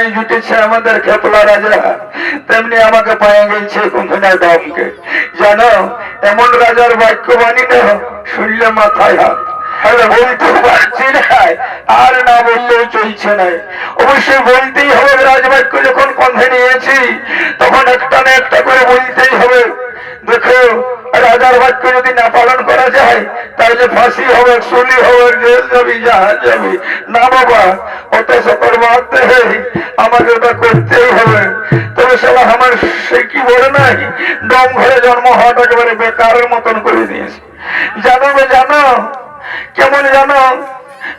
গায়ে জুটেছে আমাদের খেপলা রাজা। তেমনি আমাকে পায়ে গেছে এমন রাজার না শুনলে মাথায় হাত। আর না বললেও চলছে না। অবশ্যই বলতেই হবে রাজবাক্য যখন কন্ধে নিয়েছি, তখন একটা না একটা করে বলতেই হবে। দেখো, রাজার বাক্য যদি না পালন করা যায় তাহলে ফাঁসি হবে শুলি হবে, জেল যাবি, জাহাজ যাবি। না বাবা অত সকর বাড়তে আমাকে ওটা করতেই হবে। তবে সালা আমার সে কি বলে নাই? ডম ঘরে জন্ম হওয়াটা একেবারে বেকারের মতন করে দিয়েছে। জানো বে জানো? কেমন জানো?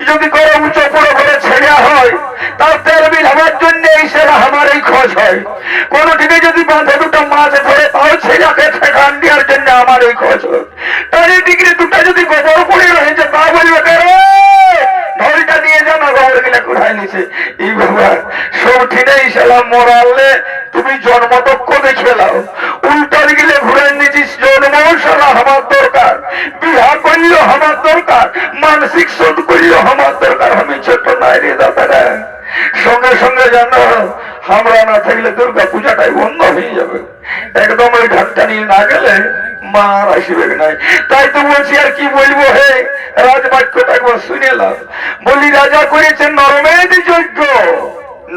যদি করে উঁচু পুরো করে ছেড়া হয় তার তেল বিল হওয়ার জন্য এই সেরা খোঁজ হয় কোন দিকে যদি বাঁধে দুটো মাছ ধরে, তাও ছেলেকে ঠেকান দেওয়ার জন্য আমার এই খোঁজ। হয় তার দুটো যদি গোবর পড়ে রয়েছে তা বলবে, কে রে? ঢলটা নিয়ে যাও না গোবর গিলা কুড়াই নিছে। এই মোরালে তুমি দেখে লাও উল্টার গিলে ঘুরে নিছিস জন্ম সালা আমার দরকার। বিবাহ করলেও আমার দরকার, মানসিক শোধ করলেও আমার দরকার। আমি ছোট নাই রে দাদারা সঙ্গে সঙ্গে জানো আমরা না থাকলে দুর্গা পূজাটাই বন্ধ হয়ে যাবে। একদম ওই ঢাকটা নিয়ে না গেলে মা আর আসবে নাই তাই তো বলছি, আর কি বলব হে? রাজবাক্যটা একবার শুনে লাও বলি, রাজা করেছেন নরমেদ যজ্ঞ।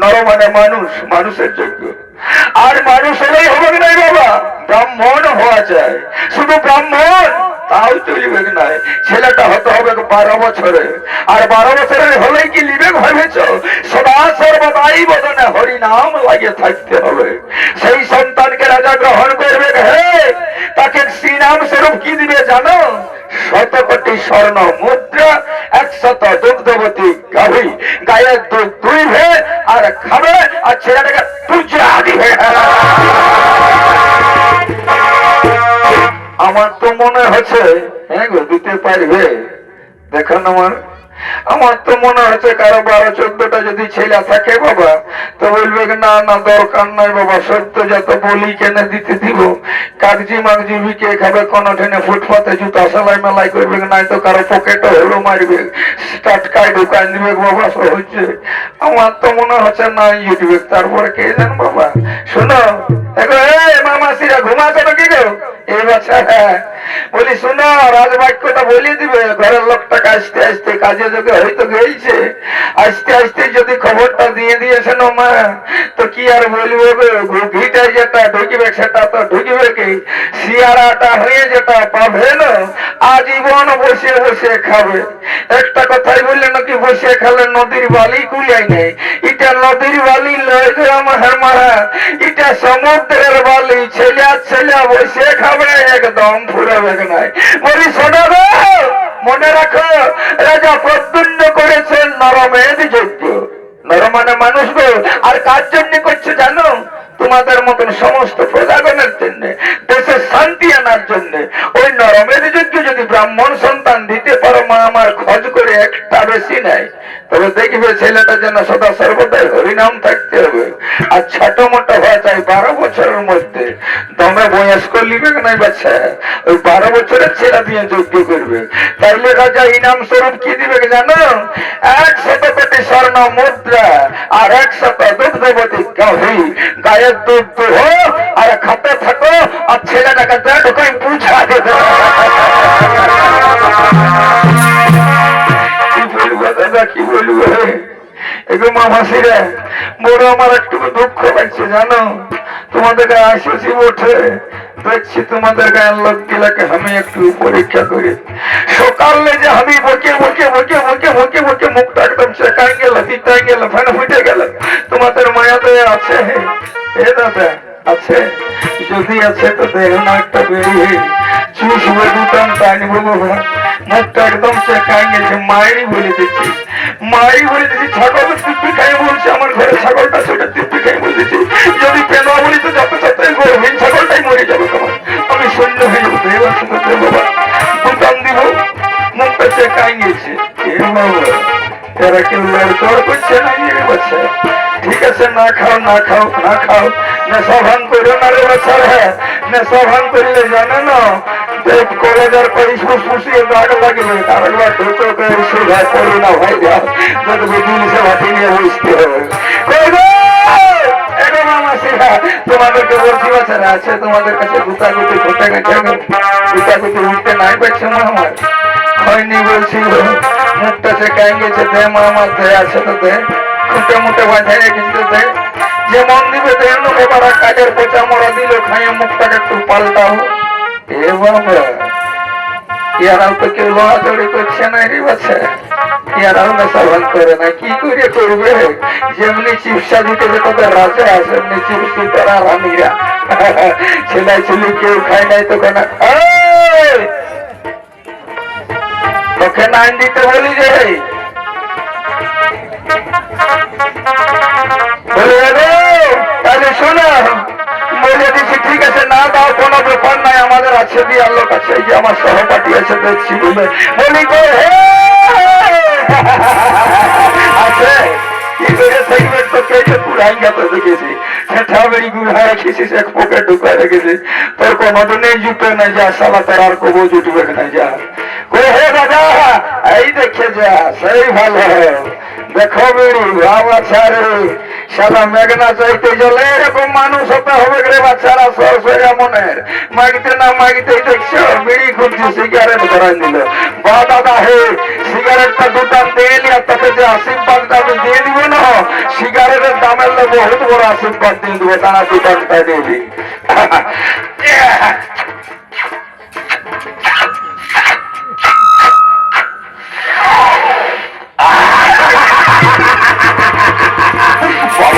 নর মানে মানুষ, মানুষের যোগ্য আর মানুষ হলেই হবে নাই বাবা? ব্রাহ্মণ হওয়া যায় শুধু ব্রাহ্মণ? তাও চলবে নাই। ছেলেটা হতে হবে বারো বছরে। আর বারো বছরের হলেই কি লিবে ভেবেছ? সদা সর্বদাই বদনে হরি নাম লাগিয়ে থাকতে হবে। সেই সন্তানকে রাজা গ্রহণ করবে হে তাকে শ্রীনাম স্বরূপ কি দিবে জানো? শত কোটি স্বর্ণ মুদ্রা, একশত দুগ্ধবতী গাভী। গায়ের দুধ দুইবে আর খাবে, আর ছেলেটাকে পূজা দিবে আমার তো মনে হচ্ছে হ্যাঁ দিতে পারবে। দেখুন আমার আমার তো মনে হচ্ছে কারও বারো চোদ্দটা যদি ছেলে থাকে বাবা, তো বলবে না না, দরকার নাই বাবা, সত্য যত বলি কেন দিতে দিব। কাগজি মাগজি বিকে খাবে, কোন ঠেনে ফুটপাতে জুতা সেলাই মেলাই করবে নাই তো কারও পকেটে হলো মারবে। টাটকায় ঢুকান দিবে বাবা হচ্ছে। আমার তো মনে হচ্ছে নাই উঠবে তারপরে কে জান বাবা। শোনো দেখো এ মামাসিরা ঘুমাতে নাকি? এই বাচ্চা হ্যাঁ। বলি, শোনো, রাজবাক্যটা বলে দিবে। ঘরের লোকটাকে আসতে আসতে কাজে যোগে হয়তো গেছে আসতে আসতে যদি খবরটা দিয়ে দিয়েছেন মা, তো কি আর বলব ঘিটা যেটা ঢুকবে, সেটা তো ঢুকবে কি? শিয়ারাটা হয়ে যেটা পাবে না, আজীবন বসে বসে খাবে। একটা কথাই বললে নাকি বসে খেলে নদীর বালি কুলিয়াই নেই এটা নদীর বালি লয় আমার মারা এটা সমুদ্রের বালি, ছেলে ছেলে বসে খাবে, একদম ফুরাবে নাই। বলি শোনাবো মনে রাখো, রাজা প্রদ্যুন্ন করেছেন নরমের যোগ্য নর মানে মানুষ গো। আর কার জন্য করছে জানো? তোমাদের মতন সমস্ত প্রজাগণের জন্য, দেশের শান্তি আনার জন্য। ওই নরমের যোগ্য যদি ব্রাহ্মণ সন্তান দিতে পারো একটা বেশি নাই। তবে দেখবে ছেলেটা যেন সদা সর্বদাই হরিনাম থাকতে হবে। আর ছোট মোটা হওয়া চাই বারো বছরের মধ্যে। দমে বয়স্ক লিবে নাই বাচ্চা? ওই বারো বছরের ছেলে দিয়ে যোগ্য করবে। তাইলে রাজা ইনাম স্বরূপ কি দিবে জানো? এক শত কোটি স্বর্ণ মুদ্রা আর এক শত দুগ্ধবতী গাভী। গায়ের দুধ দুহো আর খাতে থাকো, আর ছেলেটাকে দেখো বুঝা দেবে। দাদা কি বলব? এগো মামাসিরা বড় আমার একটু দুঃখ লাগছে, জানো? তোমাদের গায়ে আসেছি বটে। দেখছি তোমাদের গায়ের লোক গুলাকে আমি একটু পরীক্ষা করি। সকালে যে আমি বকে বকে বকে বকে বকে বকে মুখটা একদম চেকাই গেল পিতাই গেল, ফেন ফুটে গেল। তোমাদের মায়া তো আছে। এ দাদা আছে, যদি আছে তো দেখো না একটা বেরিয়ে চুষ হয়ে দুটান টানি বলব মুখটা একদম চেকাই গেছে মায়েরই বলে দিচ্ছি। মায়েরই বলে দিচ্ছি, ছাগল তিপ্পি খাই বলছে, আমার ঘরে ছাগলটা সেটা তিপ্পি খাই বলে দিচ্ছি। যদি পেন বলি তো যত যত গরমিন ছাগলটাই মরে যাবে তোমার আমি শূন্য হয়ে যাব এবার সমুদ্রে বাবা। দুটান দিব, মুখটা চেকাই গেছে এ বাবা, এরা কেউ লড়চড় করছে না রে বাচ্চা। ঠিক আছে না খাও না খাও না খাও। নেশা ভাঙ করো না রে বাচ্চা রে নেশা করলে জানে না দাগ লাগবে বা ঢুকো করে করো না, ভাই বুঝতে হবে তোমাদেরকে বলছি, বাচ্চারা আছে তোমাদের কাছে নাই হয়নি মুখটা সে আছে তো খুঁটে মুটে বাঁধাই রেখেছি তো যে মন দিবে দেন এবার কাজের পোচা মরা দিল, খাইয়ে মুখটাকে একটু পাল্টাও। এ বাবা ইয়ারাও তো কেউ লড়াচড়ি করছে না রে বাচ্চা ইয়ারাও নেশা ভান করে না, কি করে করবে? যেমনি চিপসা দিতে যে তোদের রাজা, সেমনি চিপসি তারা রানীরা। ছেলে ছেলে কেউ খায় নাই তো কেন? তোকে নাইন দিতে বলি যে রেখেছিস ঢুকায় রেখেছি তোর কোনো দিনে জুটবে না যা সালা তোর আর কবো জুটবে না যা। কই হে এই দেখে যা, সেই ভালো। দেখো বেড়ি বাবা ছাড়ে সালা মেঘনা চাইতে জলে এরকম মানুষ হতে মাগিতে না মাগিতেই দেখছ, বিড়ি সিগারেট ধরাই দিল। বা দাদা হে, সিগারেটটা দুটান দিয়ে নিয়ে তোকে যে আশীর্বাদটা আমি দিয়ে দিব না, সিগারেটের দামের লোক বহুত বড় আশীর্বাদ দিয়ে দিবে টানা দুটানটা দিয়ে দিই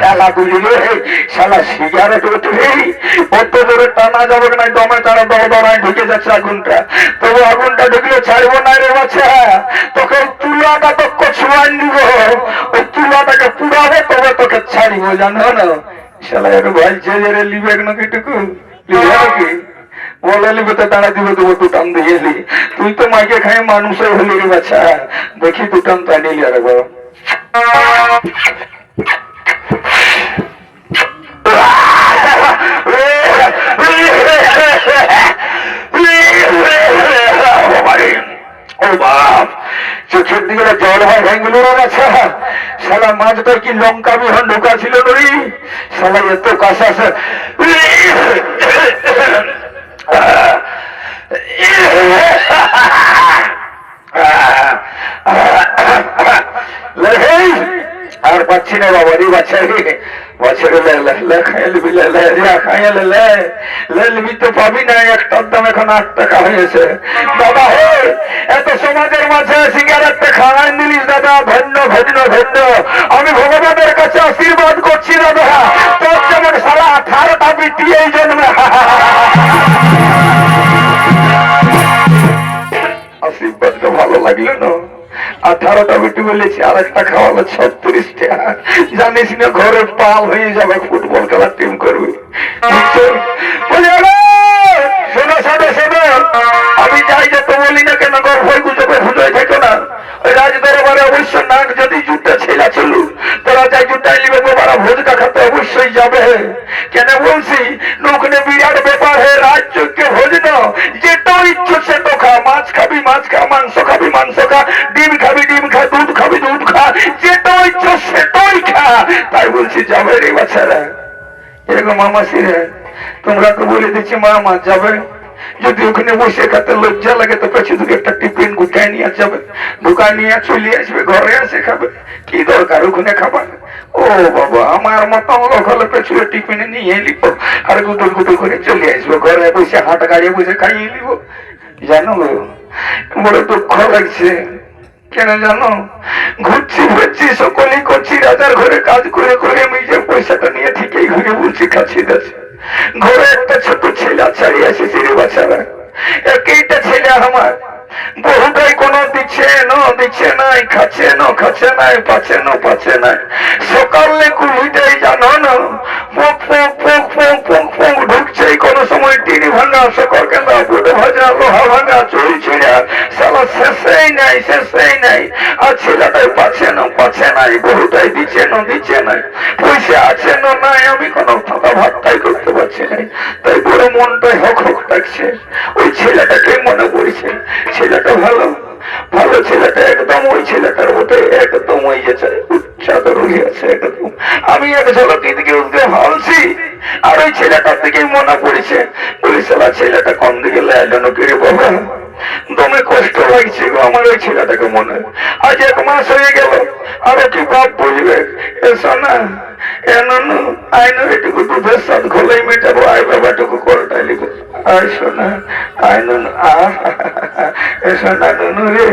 শালা বুঝি রে, শালা সিগারেট উঠবে অত জোরে টানা যাবে না দমে তারা দম দমায় ঢুকে যাচ্ছে আগুনটা। তবু আগুনটা ঢুকলে ছাড়বো না রে বাচ্চা তোকে তুলাটা তো কছুয়ান দিব ওই তুলাটাকে পুরাবে তবে তোকে ছাড়িব, জানো না? শালা একটু ভাই ছেড়ে লিবে না কিটুকু লিবে নাকি? বলে লিবে তো দিবে, দেবো দুটান তুই তো মাইকে খাই মানুষের হলি রে বাচ্চা দেখি দুটান তো আনিলি আরে ও বাপ চোখের দিকে জল হয় ভেঙ্গল আছে সালা মাছটার কি লঙ্কা বিহন ঢোকা ছিল নরি সালা এত কাছে আছে লেহেই পাচ্ছি না বাচ্চারে বাচ্চারে খাইল রে লে লিবি তো পাবি না একটার দাম এখন আট টাকা হয়েছে। দাদা হে এত সমাজের মাঝে সিগারেটটা খাওয়াই দিলিস দাদা ধন্য ধন্য ধন্য আমি ভগবানের কাছে আশীর্বাদ করছি দাদা। তোর যেমন সারা আঠারোটা বিটি এই জন্মে। আশীর্বাদটা ভালো লাগল না। আঠারোটা বিটু বলেছি আর একটা খাওয়ালো ছত্রিশ টাকা জানিস না ঘরে পাল হয়ে যাবে ফুটবল খেলার টিম করবে? বলি, "আরে, শোনো শোনো আমি যাই যে তো বলি কেন গল্পই গুজবে ভুজয় থেকো না। ওই রাজ দরবারে অবশ্য নাক যদি জুটটা ছেলা ছিল তোরা যাই জুটাই নিবে বাবারা ভোজ খাতে অবশ্যই যাবে। কেন বলছি? নৌকনে বিরাট ব্যাপার হে রাজ্যকে ভোজ না যেটা ইচ্ছু সেটা খা। মাছ খাবি, মাছ খা, মাংস খাবি, মাংস খা। ডিম খাবি, ডিম খা, দুধ খাবি, দুধ খা। যেটা ইচ্ছু সেটাই খা। তাই বলছি, যাবে রে বাচ্চারা এরকম মামাসি রে তোমরা তো বলে দিচ্ছি, মামা, যাবে। যদি ওখানে বসে খাতে লজ্জা লাগে, তো পেছনে থেকে একটা টিফিন গুটায় নিয়ে যাবে। দোকান নিয়ে চলে আসবে, ঘরে এসে খাবে। কি দরকার ওখানে খাবার? ও বাবা, আমার মতো লোক হলে পেছনে টিফিনে নিয়ে নিব। আর গুটুল গুটুল করে চলে আসবে, ঘরে বসে হাট গাড়িয়ে বসে খাইয়ে নিব। জানো, বড় দুঃখ লাগছে। কেন জানো, ঘুরছি ঘুরছি সকলেই করছি, রাজার ঘরে কাজ করে করে আমি যে পয়সাটা নিয়ে ঠিকই ঘুরে বলছি খাচ্ছি ঘরে একটা ছোট ছেলে ছাড়িয়ে এসেছি একইটা ছেলে আমার? বহুটাই কোনো দিচ্ছে, ন দিচ্ছে নাই, খাচ্ছে ন, খাচ্ছে নাই, পাচ্ছে ন, পাচ্ছে নাই। সকালে কুলিটাই জানো না? পোক কোনো সময় টিনি শেষেই নাই শেষেই নাই। আর ছেলেটাই পাচ্ছে না, পাচ্ছে নাই, বহুটাই দিচ্ছে না, দিচ্ছে নাই। নাই, আমি কোনো ভাতটাই করতে পারছি না। তাই বড় মনটাই হক হক ডাকছে ওই ছেলেটাকে মনে পড়ছে ছেলেটা ভালো। ভালো ছেলেটা একদম ওই ছেলেটার মতো, একদম ওই যে চাদর হয়েছে একদম। আমি এক ঝলক এদিকে উঠতে ভাবছি আর ওই ছেলেটার দিকে মনে পড়েছে। বলি ছেলেটা কম দিকে লাইল কেড়ে বাবা? দমে কষ্ট লাগছে আমার ওই ছেলেটাকে মনে। আজ এক মাস হয়ে গেল, আরও কি বাপ বুঝবে না এটুকু দুধের খোলাই মেটাবো, আয় বাবাটুকু আয় নুনু রে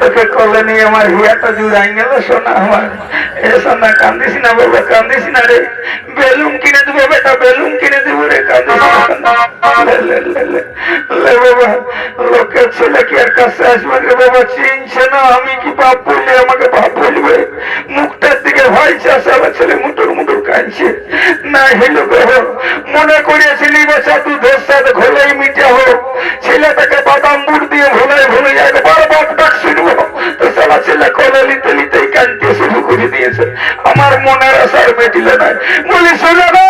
তোকে কলে নিয়ে আমার হিয়াটা জুড়াই গেল সোনা আমার। সোনা, কান্দিস না বাবা, কান্দিস না রে। বেলুন কিনে দেবো বেটা, বেলুন কিনে দেবো। রে কান্দিস না সোনা। লে লে লে লে লে, বাবা, লোকের ছেলে কি কাছে আসবে রে, বাবা? চিনছে না আমি কি বাপ আমাকে বাপ বলবে? মুখটার দিকে আমার ছেলে মুটুর মুটুর কাঁদছে। না হেলো মনে করিয়েছিলি সাথে মিটে হোক। বাদাম বুট দিয়ে বাপ ডাক তো সালা ছেলে কলে কাঁদতে শুরু করে দিয়েছে। আমার মনের আশার মেটিল না বলি, শোনো না